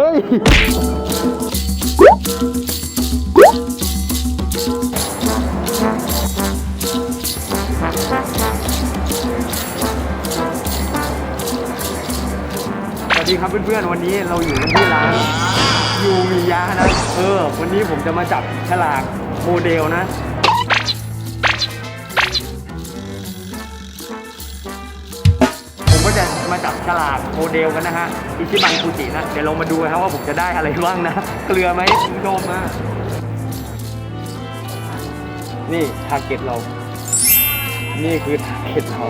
เฮ้ย สวัสดีครับเพื่อนๆ วันนี้เราอยู่กันที่ร้านยูมิยะนะ เออ วันนี้ผมจะมาจับฉลากโมเดลนะ ฉลากโมเดลกันนะฮะอิชิบังฟูจินะ เดี๋ยวเรามาดูนะครับว่าผมจะได้อะไรบ้างนะ เกลือไหมคุณผู้ชมนะนี่ทาร์เก็ตเรา นี่คือทาร์เก็ตเรา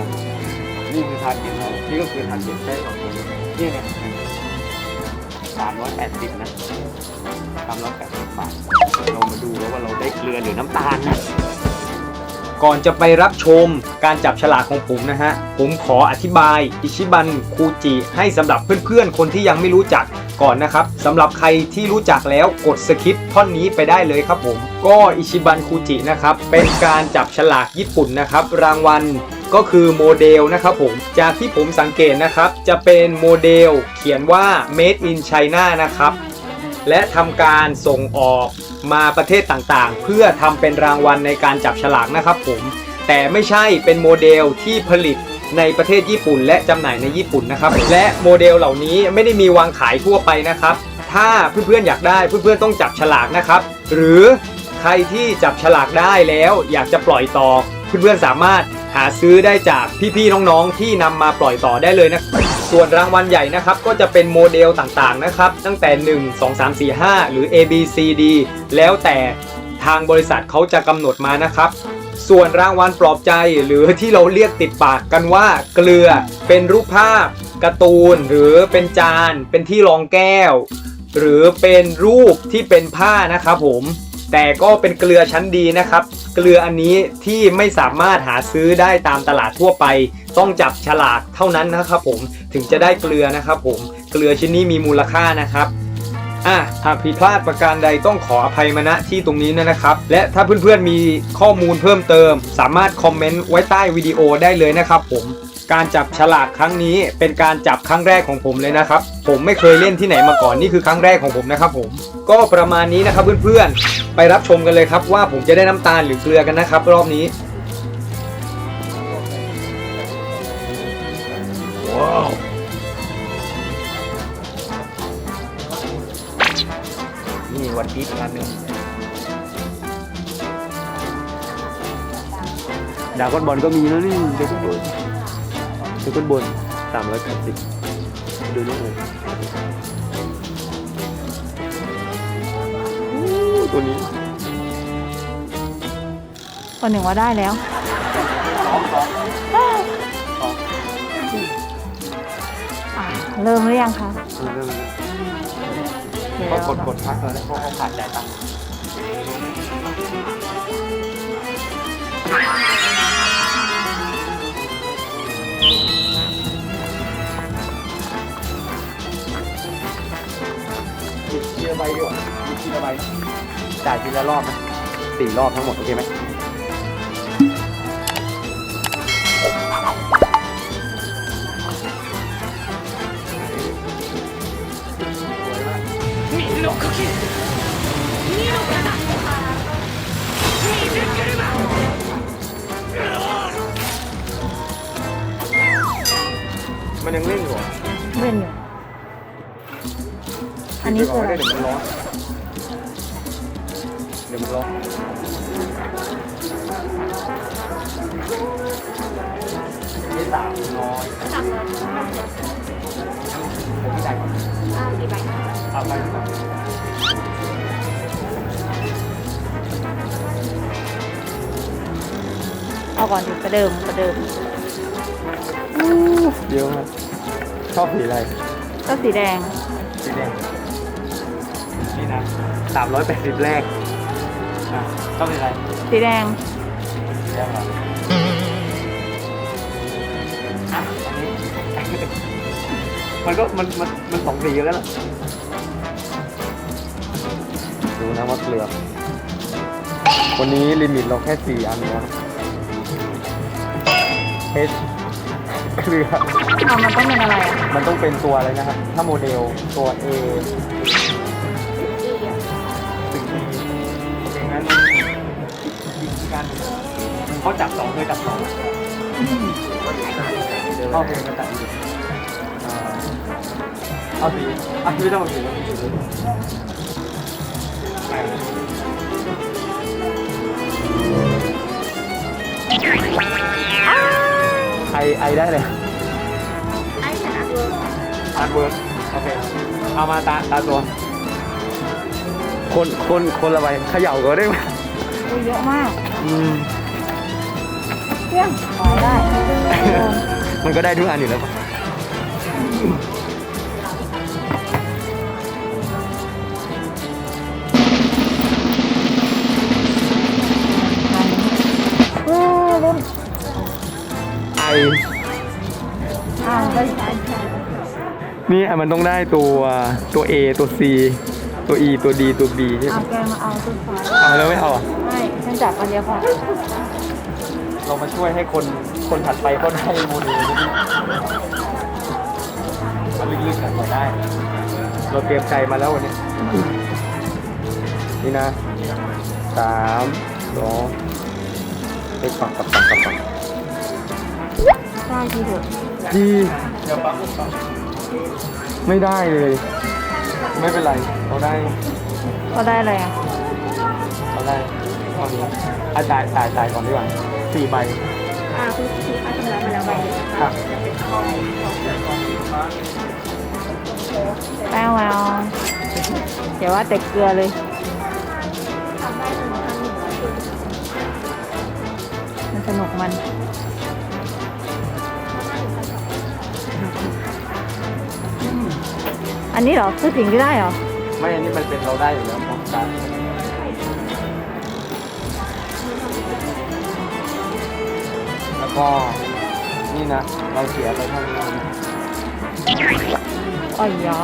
นี่คือทาร์เก็ตเรา นี่ก็คือทาร์เก็ตได้ของผมนี่เนี่ยสามร้อยแปดสิบนะสามร้อยแปดสิบบาทเรามาดูแล้วว่าเราได้เกลือหรือน้ำตาลนะ ก่อนจะไปรับชมการจับฉลากของผมนะฮะ ผมขออธิบายอิชิบันคูจิให้สำหรับเพื่อนๆ คนที่ยังไม่รู้จักก่อนนะครับสำหรับใครที่รู้จักแล้วกดสคิปท่อนนี้ไปได้เลยครับผม ก็อิชิบันคูจินะครับ เป็นการจับฉลากญี่ปุ่นนะครับ รางวัลก็คือโมเดลนะครับผม จากที่ผมสังเกตนะครับ จะเป็นโมเดลเขียนว่า made in China นะครับ และทำการส่งออกมาประเทศต่างๆ เพื่อทำเป็นรางวัลในการจับฉลากนะครับผม แต่ไม่ใช่เป็นโมเดลที่ผลิตในประเทศญี่ปุ่น และจำหน่ายในญี่ปุ่นนะครับ และโมเดลเหล่านี้ไม่ได้มีวางขายทั่วไปนะครับ ถ้าเพื่อนๆอยากได้เพื่อนๆต้องจับฉลากนะครับ หรือใครที่จับฉลากได้แล้วอยากจะปล่อยต่อ เพื่อนๆสามารถหาซื้อได้จากพี่ๆน้องๆที่นำมาปล่อยต่อได้เลยนะ ส่วนรางวัลใหญ่นะครับก็จะเป็นโมเดลต่างๆนะครับตั้งแต่ 1 2 3 4 5 หรือ A B C D แล้วแต่ทางบริษัทเขาจะกำหนดมานะครับส่วนรางวัลปลอบใจหรือที่เราเรียกติดปากกันว่าเกลือเป็นรูปภาพการ์ตูน หรือเป็นจาน เป็นที่รองแก้ว หรือเป็นรูปที่เป็นผ้านะครับผมแต่ก็เป็นเกลือชั้นดีนะครับ เกลืออันนี้ที่ไม่สามารถหาซื้อได้ตามตลาดทั่วไป ต้องจับฉลากเท่านั้นนะครับผมถึงจะได้เกลือนะครับผมเกลือชิ้นนี้มีมูลค่านะครับอะหากผิดพลาดประการใดต้องขออภัยมาณที่ตรงนี้นะครับ และถ้าเพื่อนๆมีข้อมูลเพิ่มเติม สามารถคอมเมนต์ไว้ใต้วิดีโอได้เลยนะครับผมการจับฉลากครั้งนี้เป็นการจับครั้งแรกของผมเลยนะครับ ผมไม่เคยเล่นที่ไหนมาก่อนนี่คือครั้งแรกของผมนะครับผม ก็ประมาณนี้นะครับเพื่อนๆ ไปรับชมกันเลยครับว่าผมจะได้น้ำตาลหรือเกลือกันนะครับ รอบนี้ นี่วันพีชอีกอันหนึ่งดาวก้อนบอลก็มีแล้วนี่ดาวก้อนบอลดาวก้อนบอลสามร้อยแปดสิบดูนี่เลยอู้ตัวนี้คนหนึ่งว่าได้แล้ว เริ่มหรือยังคะเริ่มเดี๋ยวก็กดกดพักแล้วเขาเขาขาดจ่ายตังค์หยิบทีละใบดีกว่าหยิบทีละใบจ่ายทีละรอบนะสี่รอบทั้งหมด โอเคไหม มันยังเล่นอยู่เหรอเล่นอยู่ อันนี้คืออะไรเดี๋ยวมันร้อนเดี๋ยวมันร้อนนี่สามร้อยผมไม่จ่ายก่อนสามใบก่อนเอาก่อนถึงประเดิมประเดิมเยอะมากชอบสีอะไรก็สีแดง สีแดง นี่นะสามร้อยแปดสิบแรกอะชอบสีอะไรสีแดงสีแดงเหรออะอันนี้ มันก็มันมันมันสองสีแล้วล่ะ ดูนะว่าเกลือ วันนี้ลิมิตเราแค่สี่อันนะครับ H เรือ เอามันต้องเป็นอะไรอะมันต้องเป็นตัวอะไรนะครับ ถ้าโมเดลตัว A ถึง E โอเคงั้นอีกการหนึ่งเขาจับสองเคยจับสองเข้าเป็นกระต่ายอ่าเอาสีอะไม่ต้องเอาสีแล้วมีสี ไปไอไอได้เลยไอ้ชนะเวิร์กอาร์ตเวิร์กโอเค เอามาตาตาตัว คนคนคนละใบเขย่าก็ได้ไหมเยอะมากอืมเที่ยงขอได้ มันก็ได้ทุกอันอยู่แล้วปะ นี่อะมันต้องได้ตัวตัว A ตัว C ตัว E ตัว D ตัว B ใช่ไหมเอาแกมาเอาตัวฟ้าเอาแล้วไม่เอาอะไม่ฉันจับอันเดียวพอเรามาช่วยให้คนคนถัดไปเขาได้โมเดลนี้มันลึกๆกันกว่าได้ เราเตรียมใจมาแล้ววันนี้ นี่นะสามสองไปปักปักปักปักปัก ได้ทีเถอะดีเดี๋ยวปักปักไม่ได้เลย ไม่เป็นไรเราได้ก็ได้อะไรอะเราได้เท่านี้อาจ่ายจ่ายจ่ายก่อนดีกว่าสี่ใบอ่าคือคือค่าชำระมาแล้วใบครับแป้วแววเดี๋ยวว่าแต่เกลือเลยมันสนุกมัน อันนี้เหรอคือสิ่งที่ได้เหรอ ไม่อันนี้มันเป็นเราได้อยู่แล้วของการแล้วก็นี่นะ เราเสียไปเท่านี้นะอ๋อยา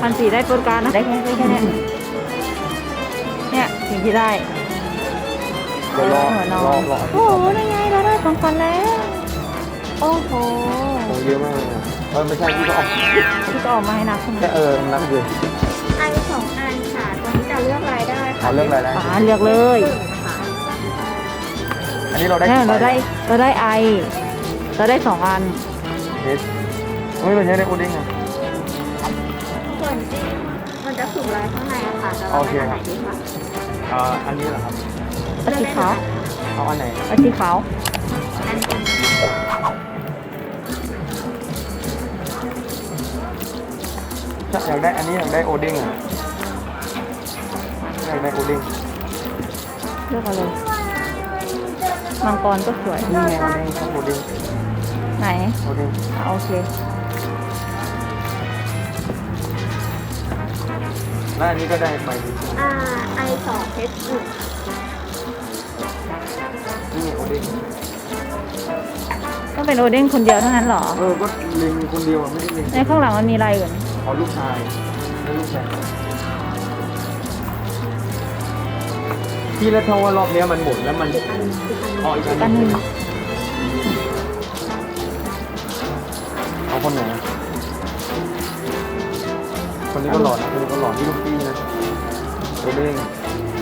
พันสี่ได้โปรการดนะได้แค่ได้แค่เนี้ยเนี่ยสิ่งที่ได้เดี๋ยวรอหัวนรออนรอโอ้โหได้ไงเราได้ของฟันแล้ว โอ้โหโอ้เยอะมากเลยนะเออไม่ใช่ที่เขาออกที่ก็ออกมาให้นับใช่ไหมแค่เออนับเลยไอสองอันค่ะตัวนี้จะเลือกรายได้เอาเรื่องอะไรได้ป๋าเลือกเลยอันนี้เราได้เนี่ยกี่ใบเราได้เราได้ไอ เราได้สองอันเอสไม่เป็นใช้ในโอดิ้งอะส่วนที่มันจะสุ่มลายข้างในอะค่ะแต่โอเราเคไม่คอัรับนไหนดีคะเอ่ออันนี้เหรอครับเอาสีขาว เอาอันไหนเอาสีขาว อันเป็น ถ้าอยากได้อันนี้อยากได้โอดิ้งอะอยากได้โอดิ้งเลือกเอาเลยมังกรก็สวย นี่ไงโอดิ้งครับโอดิ้งไหนโอดิ้งอะโอเคแล้วอันนี้ก็ได้ใบหนึ่งอ่าไอสองเพชรหนึ่งนี่โอดิ้งต้องเป็นโอเด้งคนเดียวเท่านั้นเหรอ เออก็เล็งคนเดียวอะไม่ได้เล็งในข้างหลังมันมีอะไรอื่น เอาลูกชายไม่ลูกชายพี่แล้วเท่าว่ารอบเนี้ยมันหมดแล้วมันเอาอีกอัอันนหหนึ่นึงงเอาคนไหนอะคนนี้ก็หล่อนะคนนี้ก็หล่อที่ลูกพี่นะตัวเด้ง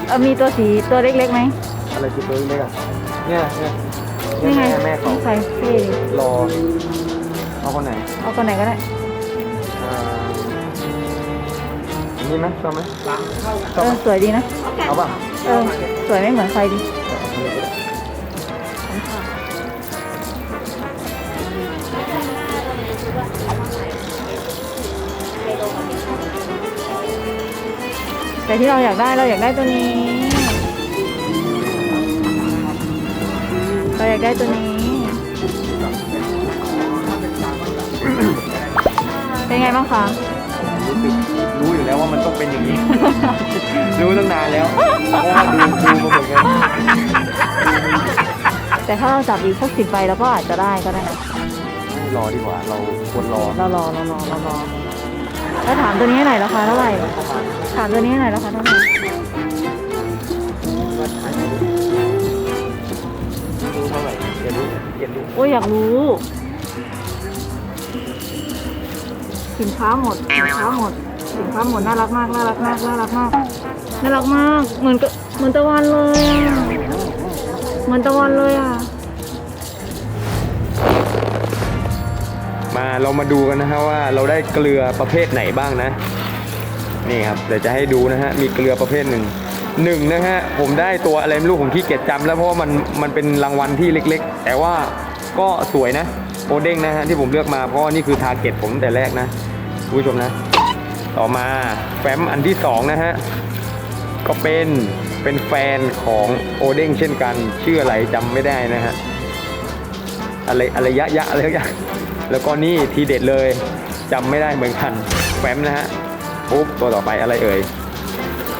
เออมีตัวสีตัวเล็กๆไหมอะไรคือตัวเล็กๆอะเนี่ยเนี่ยนี่ไงแม่แม่เขานี่ใครพี่รอเอาคนไหน เอาคนไหนก็ได้ อันนี่ไหมชอบไหมชเออบไหมอสวยดีนะ เอาป่ะเออสวยไม่เหมือนใครดีแต่ที่เราอยากได้เราอยากได้ตัวนี้ เราอยากได้ตัวนี้ เป็นไงบ้างคะรู้สึกรู้อยู่ แล้วว่ามันต้องเป็นอย่างนี้ รู้ตั้งนานแล้วเพราะว่าดูดูมาเหมือนกันแต่ถ้าเราจับอีกสักสิบใบเราก็อาจจะได้ก็ได้นะรอดีกว่า เราควรรอเรารอเรารอเรารอแล้วถามตัวนี้ให้หน่อยราคาเท่าไหร่ถามตัวนี้ให้หน่อยราคาเท่าไหร่ดูเท่าไหร่อย่ารู้อย่ารู้โอ้ยอยากรู้สินค้าหมดสินค้าหมด สินค้าหมดน่ารักมากน่ารักมากน่ารักมากน่ารักมากเหมือนกับเหมือนตะวันเลยอะเหมือนตะวันเลยอะมาเรามาดูกันนะฮะว่าเราได้เกลือประเภทไหนบ้างนะ นี่ครับเดี๋ยวจะให้ดูนะฮะมีเกลือประเภทหนึ่งหนึ่งนะฮะผมได้ตัวอะไรไม่รู้ผมขี้เกียจจำแล้วเพราะว่ามันมันเป็นรางวัลที่เล็ก ๆ แต่ว่าก็สวยนะโอเด้งนะฮะที่ผมเลือกมาเพราะนี่คือทาร์เก็ตผมแต่แรกนะคุณผู้ชมนะ ต่อมาแฟ้มอันที่สองนะฮะก็เป็นเป็นแฟนของโอเด้งเช่นกัน ชื่ออะไรจำไม่ได้นะฮะอะไรอะไรยะยะอะไรสักอย่างแล้วก็นี่ทีเด็ดเลยจำไม่ได้เหมือนกันแฟ้มนะฮะปุ๊บตัวต่อไปอะไรเอ่ย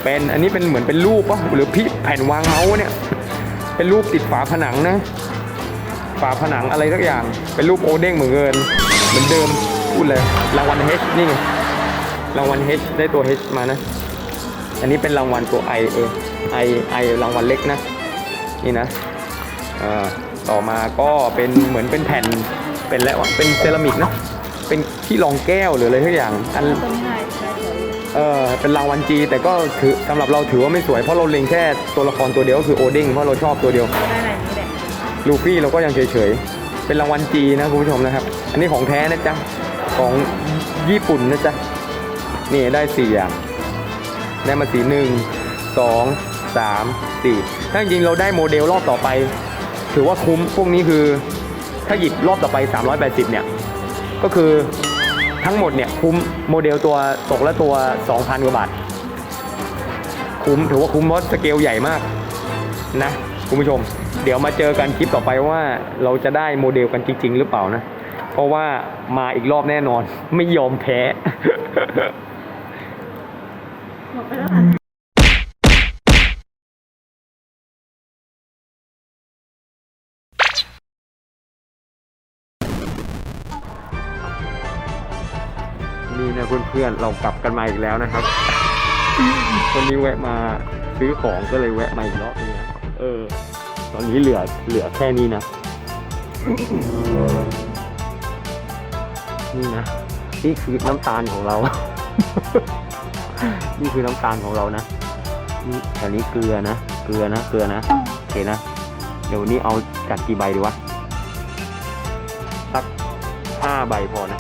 เป็นอันนี้เป็นเหมือนเป็นรูปปะหรือพี่แผ่นวางเมาส์เนี่ย เป็นรูปติดฝาผนังนะฝาผนังอะไรสักอย่าง เป็นรูปโอเด้งเหมือนเงินเหมือนเดิมพูดเลยรางวัล H นี่ไง รางวัล H ได้ตัว H มานะ อันนี้เป็นรางวัลตัว I เออ I I รางวัลเล็กนะ นี่นะต่อมาก็เป็นเหมือนเป็นแผ่นเป็นแล้วเป็นเซรามิกนะ เป็นที่รองแก้วหรืออะไรทุกอย่าง อันนี้ได้ได้สวยเออเป็นรางวัลจีแต่ก็ถือสำหรับเราถือว่าไม่สวยเพราะเราเล็งแค่ตัวละครตัวเดียวก็คือโอเด้งเพราะเราชอบตัวเดียวได้อะไรนี้แหละลูฟี่เราก็ยังเฉยๆ เป็นรางวัลจีนะคุณผู้ชมนะครับ อันนี้ของแท้นะจ๊ะ ของญี่ปุ่นนะจ๊ะ นี่ได้สี่อย่าง ได้มาสีหนึ่งสองสามสี่ถ้าจริงเราได้โมเดลรอบต่อไป ถือว่าคุ้มพวกนี้คือ ถ้าหยิบรอบต่อไป 380 เนี่ย ก็คือทั้งหมดเนี่ยคุ้มโมเดลตัวตกละตัว 2,000 กว่าบาท คุ้มถือว่าคุ้มเพราะสเกลใหญ่มากนะคุณผู้ชม เดี๋ยวมาเจอกันคลิปต่อไปว่าเราจะได้โมเดลกันจริง ๆ หรือเปล่านะ เพราะว่ามาอีกรอบแน่นอนไม่ยอมแพ้ หมดไปแล้วค่ะนี่นะเพื่อนๆเรากลับกันมาอีกแล้วนะครับ วันนี้แวะมาซื้อของก็เลยแวะมาอีกรอบนึงนะเออ ตอนนี้เหลือเหลือแค่นี้นะ นี่นะ นี่คือน้ำตาลของเรา นี่คือน้ำตาลของเรานะ นี่แถวนี้เกลือนะ เกลือนะ เกลือนะ โอเคนะ เดี๋ยววันนี้เอาจัดกี่ใบดีวะ สักห้าใบพอนะ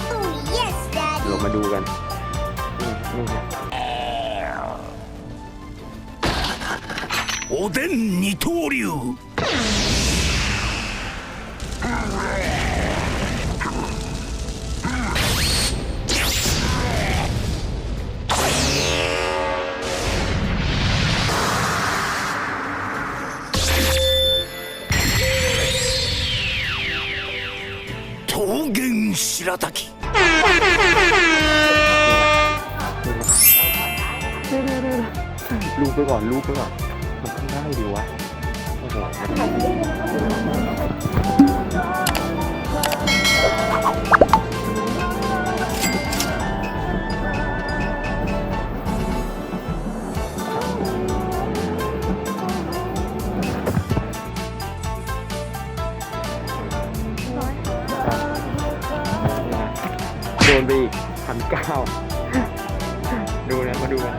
เรามาดูกัน นี่นี่ฮะ おでん二刀流 ชิราตากิลูกไปก่อนลูกไปก่อนมันเพิ่งได้ดีวะโอ้โห เก้าดูนะมาดูกัน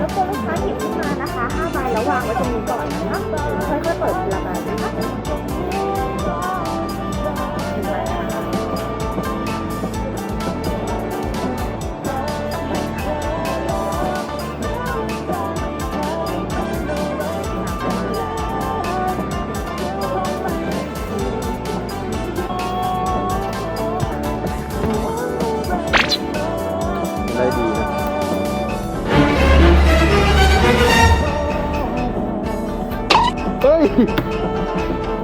แล้วก็ลูกค้าหยิบขึ้นมานะคะ5ใบแล้ววางไว้ตรงนี้ก่อนนะคะค่อยๆเปิดทีละใบนะคะ ย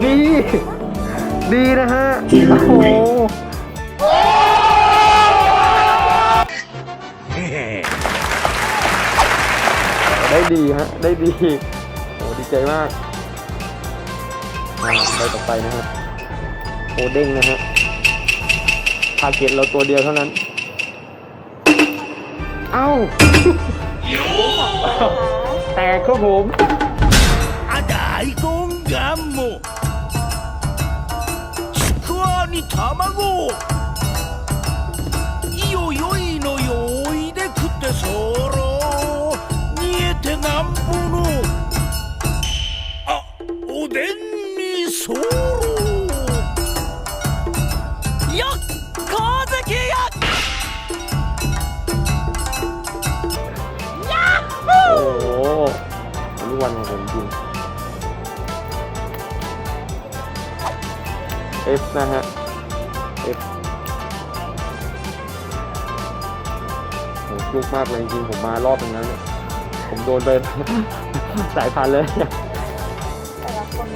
ดี ดีนะฮะ โอ้โหได้ดีฮะ ได้ดี โอ้ดีใจมากมาไปต่อไปนะฮะโอเด้งนะฮะทาร์เก็ตเราตัวเดียวเท่านั้น เอ้า แตกครับผมあ大根ガンモ。ちくわに卵いよよいのよいで食ってそろ。ากเลยจริงๆผมมารอบนึงแล้วเนี่ยผมโดนไป สายพันธุ์เลยแต่ละคน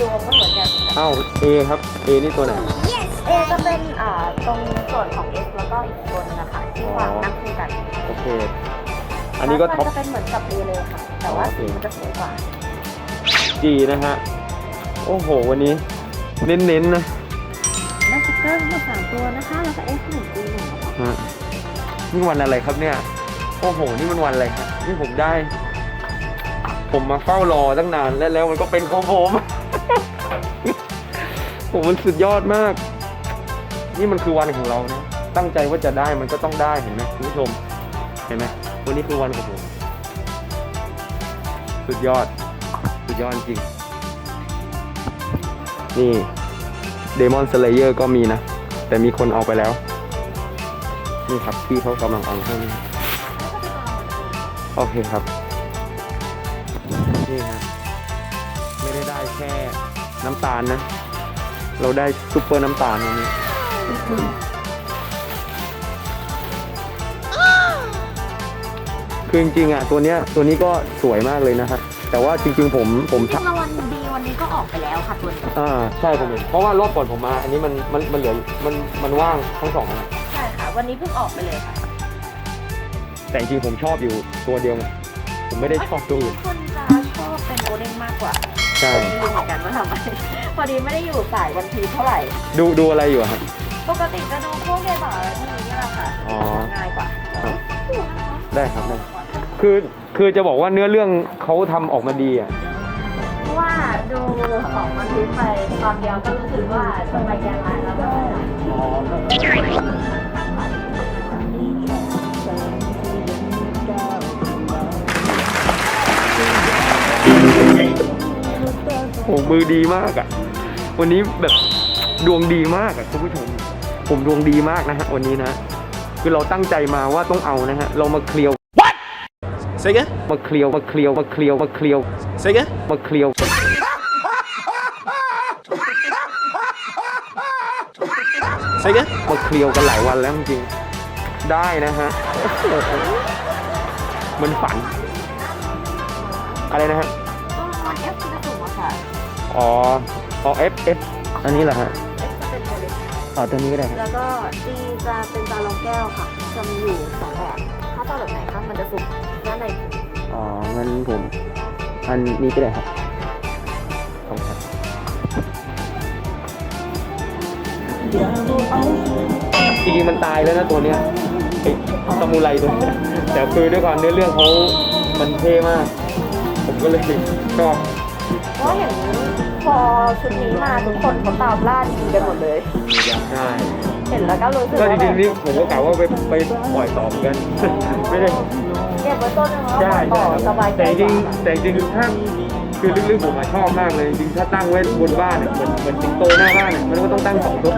ดวงไม่เหมือนกันอ้าว A ครับ A นี่ตัวไหน เอจะเป็นอ่าตรงส่วนของ S แล้วก็อีกตัวนึงนะคะที่วางนั่งคู่กันโอเค อันนี้ก็ท็อปมันจะเป็นเหมือนกับ A เลยค่ะ แต่ว่าสีมันจะสวยกว่า G นะฮะ โอ้โห วันนี้ เน้นๆนะได้สติ๊กเกอร์ทั้งหมดสามตัวนะคะ แล้วก็ S หนึ่ง G หนึ่งนะคะฮะนี่วันอะไรครับเนี่ย โอ้โห นี่มันวันอะไรครับนี่ผมได้ ผมมาเฝ้ารอตั้งนานแล้วแล้วมันก็เป็นของผม ผมมันสุดยอดมาก นี่มันคือวันของเรานะ ตั้งใจว่าจะได้มันก็ต้องได้เห็นไหมคุณผู้ชม เห็นไหมวันนี้คือวันของผม สุดยอด สุดยอดจริง นี่เดมอนสเลเยอร์ก็มีนะ แต่มีคนเอาไปแล้ว นี่ครับพี่เขากำลังเอาให้น โอเคครับ นี่ฮะไม่ได้ได้แค่น้ำตาลนะ เราได้ซุปเปอร์น้ำตาลวันนี้คือจริงๆอะตัวเนี้ยตัวนี้ก็สวยมากเลยนะครับแต่ว่าจริง ๆ ผมผมจริงๆรางวัลดีวันนี้ก็ออกไปแล้วค่ะตัวนี้อ่าใช่ผมเห็นเพราะว่ารอบก่อนผมมา อันนี้มันมันมันเหลือมันมันว่างทั้งสองอัน ใช่ค่ะ วันนี้เพิ่งออกไปเลยค่ะ แต่จริงๆผมชอบอยู่ตัวเดียวไงผมไม่ได้ชอบตัวอื่นคนจะชอบเป็นโอเด้งมากกว่าใช่ไม่รู้เหมือนกันว่าทำไมพอดีไม่ได้อยู่สายวันพีชเท่าไหร่ ดูดูอะไรอยู่อะครับ ปกติจะดูพวกเกมบอร์ดอะไรพวกนี้นี่แหละค่ะอ๋อ ง่ายกว่าครับได้ครับได้คือคือจะบอกว่าเนื้อเรื่องเขาทำออกมาดีอะ เพราะว่าดูของวันพีชไปตอนเดียวก็รู้สึกว่าจะไปแกนไลน์แล้วก็ โอ้มือดีมากอะ วันนี้แบบดวงดีมากอะคุณผู้ชม ผมดวงดีมากนะฮะวันนี้นะ คือเราตั้งใจมาว่าต้องเอานะฮะ เรามาเคลียว Say again มาเคลียวมาเคลียวมาเคลียวมาเคลียว Say again มาเคลียว Say again มาเคลียวกันหลายวันแล้วจริงๆได้นะฮะโอ้โหมันฝัน อะไรนะฮะ อ๋ออ๋อ F F อันนี้เหรอฮะ F จะเป็นโมเดลอ๋อตัวนี้ก็ได้ฮะแล้วก็ G จะเป็นตาลองแก้วค่ะจะมีอยู่สองแบบถ้าตาแบบไหนคะมันจะสุกด้านในอ๋องั้นผม อันนี้ก็ได้ครับขอบคุณครับจริงๆมันตายแล้วนะตัวเนี้ยไอ้ซามูไรตัวเนี้ยแต่คือด้วยความเนื้อเรื่องเขามันเท่มาก ผมก็เลยชอบ เพราะเห็น พอชุดนี้มาทุกคนเขาตามล่าดีกันหมดเลย ใช่เห็นแล้วก็รู้สึกก็ว่าจแบริบงๆนี่ผมก็กะว่าไปไปปล่อยต่อเหมือนกัน ไม่ได้เก็บไว้ต้นนึงแล้วใช่ต่ใช่อสบายใจแต่จริงกว่าแต่จริงถ้าคือลึกๆผมอะชอบมากเลย จริงถ้าตั้งไว้บนบ้านเนี่ยเหมือนเหมือนสิงโตหน้าบ้านเนี่ยมันก็ต้องตั้งสองตัว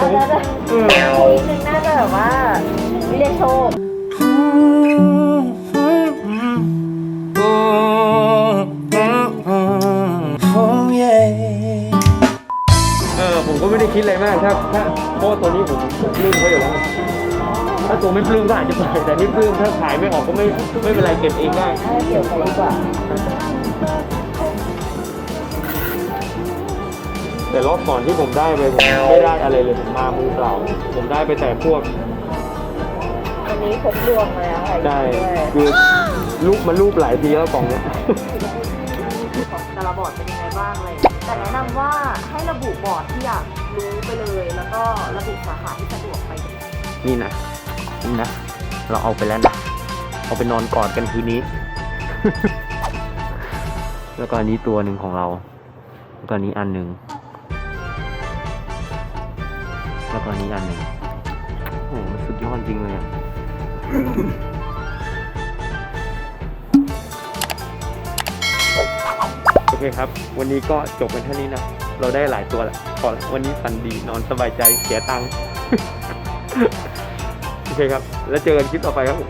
อันนั้นอะเอออีกนึงน่าจะแบบว่า ถ้าถ้าเพราะว่าตัวนี้ผมปลื้มเขาอยู่แล้วถ้าตัวไม่ปลื้มก็อาจจะปล่อยแต่นี่ปลื้มถ้าขายไม่ออกก็ไม่ไม่เป็นไรเก็บเองได้น่าจะเกี่ยวกับดีกว่าแต่รอบก่อนที่ผมได้ไปผมไม่ได้อะไรเลยผมมามือเปล่าผมได้ไปแต่พวกวันนี้พบดวงมาแล้วค่ะได้ด้วยคือรูปมันรูปหลายทีแล้วกล่องเนี้ย ของแต่ละบอร์ดเป็นยังไงบ้างเลยแต่แนะนำว่าให้ระบุบอร์ดที่อยาก รู้ไปเลย แล้วก็ระบุสาขาที่สะดวกไปนี่นะนี่นะ เราเอาไปแล้วนะ เอาไปนอนกอดกันคืนนี้ แล้วก็อันนี้ตัวหนึ่งของเรา แล้วก็อันนี้อันหนึ่ง แล้วก็อันนี้อันหนึ่งโอ้โหมันสุดยอดจริงเลยอะโอเคครับ วันนี้ก็จบกันเท่านี้นะ เราได้หลายตัวแหละขอวันนี้ฝันดีนอนสบายใจเสียตังค์ โอเคครับ แล้วเจอกันคลิปต่อไปครับผม